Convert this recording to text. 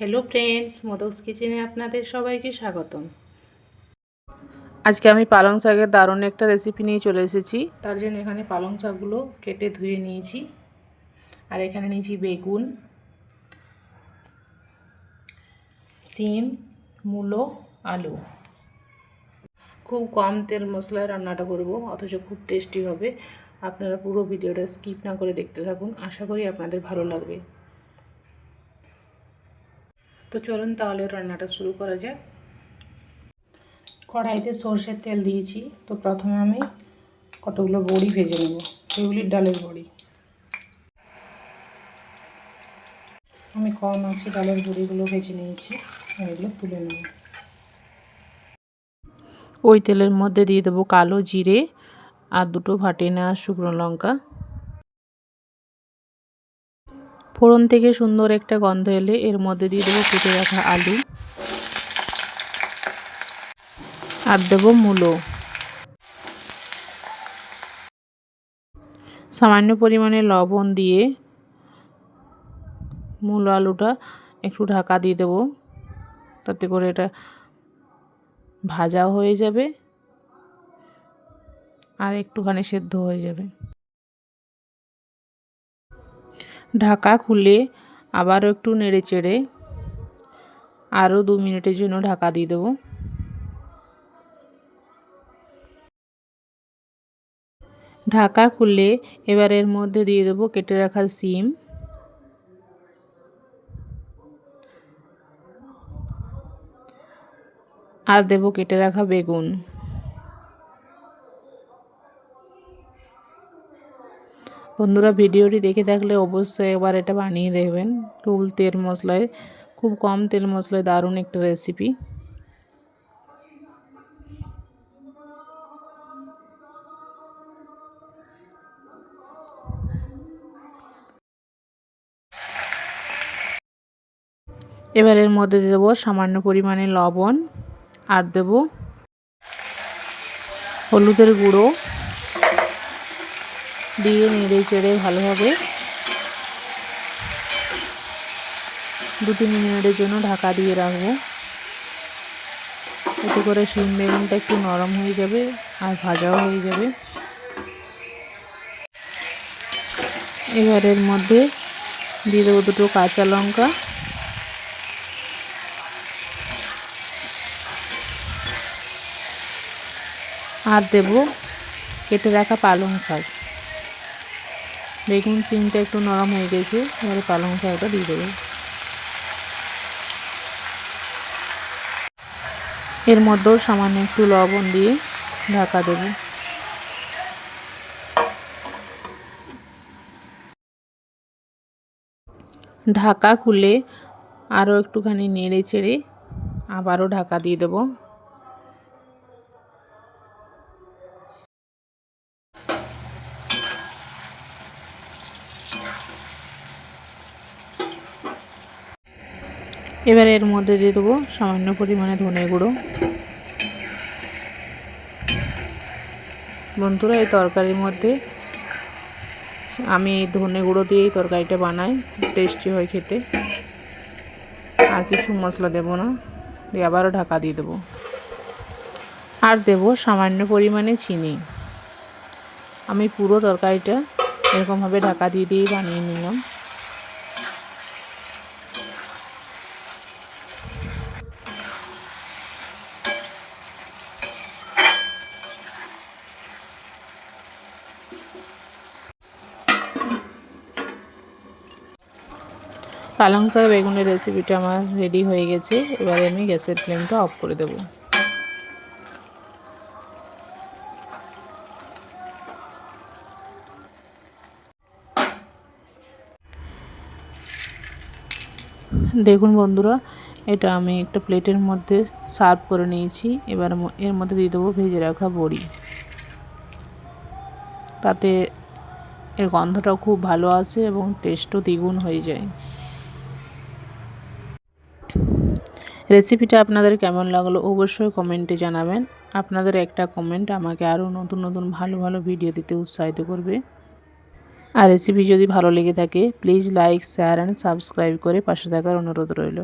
Hello friends মোদকস কিচেনে আপনাদের সবাইকে স্বাগতম। আজকে আমি পালং শাকের দারুণ একটা রেসিপি নিয়ে চলে এসেছি। তার জন্য এখানে পালং শাকগুলো কেটে ধুয়ে নিয়েছি। আর এখানে নিয়েছি বেগুন সিম মূলো আলু। খুব কম তেল মশলায় রান্নাটা করব অথচ খুব টেস্টি হবে। আপনারা পুরো ভিডিওটা স্কিপ না করে দেখতে থাকুন। আশা করি আপনাদের ভালো লাগবে। তো চলুন তাহলে রান্নাটা শুরু করা যাক। কড়াইতে সর্ষের তেল দিয়েছি। তো প্রথমে আমি কতগুলো বড়ি ভেজে নেব। এগুলির ডালের বড়ি। আমি কম আছে ডালের বড়িগুলো ভেজে নিয়েছি। এগুলো তুলে নেব। ওই তেলের মধ্যে দিয়ে দেবো কালো জিরে আর দুটো ফাটে নেওয়া শুকনো লঙ্কা। ফোড়ন থেকে সুন্দর একটা গন্ধ এলে এর মধ্যে দিয়ে দেবো কেটে রাখা আলু। আর দেবো মূলো। সামান্য পরিমাণে লবণ দিয়ে মূল আলুটা একটু ঢাকা দিয়ে দেবো। তাতে করে এটা ভাজা হয়ে যাবে আর একটুখানি সেদ্ধ হয়ে যাবে। ঢাকা খুলে আবারও একটু নেড়ে চেড়ে আরও দু মিনিটের জন্য ঢাকা দিয়ে দেবো। ঢাকা খুলে এবার এর মধ্যে দিয়ে দেবো কেটে রাখা সিম। আর দেবো কেটে রাখা বেগুন। বন্ধুরা ভিডিওটি দেখে থাকলে অবশ্যই একবার এটা বানিয়ে দেখবেন। খুব তেল মশলায়, খুব কম তেল মশলায় দারুণ একটা রেসিপি এবার এর মধ্যে দেবো সামান্য পরিমাণে লবণ, আর দেবো হলুদের গুঁড়ো। দিয়ে নেড়ে চেড়ে ভালোভাবে দু তিন মিনিটের জন্য ঢাকা দিয়ে রাখব। এতে করে শিম বেগুনটা একটু নরম হয়ে যাবে আর ভাজাও হয়ে যাবে। এবারের মধ্যে দিয়ে দেবো দুটো কাঁচা লঙ্কা। আর দেব কেটে রাখা পালং শাক। বেগুন চিনটা একটু নরম হয়ে গেছে, এবারে পালং শাকটা দিয়ে দেবো। এর মধ্যেও সামান্য একটু লবণ দিয়ে ঢাকা দেব। ঢাকা খুলে আরও একটুখানি নেড়ে চেড়ে আবারও ঢাকা দিয়ে দেবো। এবার এর মধ্যে দিয়ে দেবো সামান্য পরিমাণে ধনে গুঁড়ো। বন্ধুরা, এই তরকারির মধ্যে আমি এই ধনে গুঁড়ো দিয়ে এই তরকারিটা বানাই টেস্টি হয় খেতে। আর কিছু মশলা দেব না, দিয়ে আবারও ঢাকা দিয়ে দেবো। আর দেব সামান্য পরিমাণে চিনি। আমি পুরো তরকারিটা এরকমভাবে ঢাকা দিয়ে দিয়েই বানিয়ে নিলাম। পালং শাক বেগুনের রেসিপিটা আমার রেডি হয়ে গেছে। এবারে আমি গ্যাসের ফ্লেমটা অফ করে দেব। দেখুন বন্ধুরা, এটা আমি একটা প্লেটের মধ্যে সার্ভ করে নিয়েছি। এবার এর মধ্যে দিয়ে দেবো ভেজে রাখা বড়ি। তাতে এর গন্ধটাও খুব ভালো আসে এবং টেস্টও দ্বিগুণ হয়ে যায়। রেসিপিটা আপনাদের কেমন লাগল অবশ্যই কমেন্টে জানাবেন। আপনাদের একটা কমেন্ট আমাকে আরও নতুন নতুন ভালো ভালো ভিডিও দিতে উৎসাহিত করবে। আর রেসিপি যদি ভালো লেগে থাকে please like share and subscribe করে পাশে থাকার অনুরোধ রইল।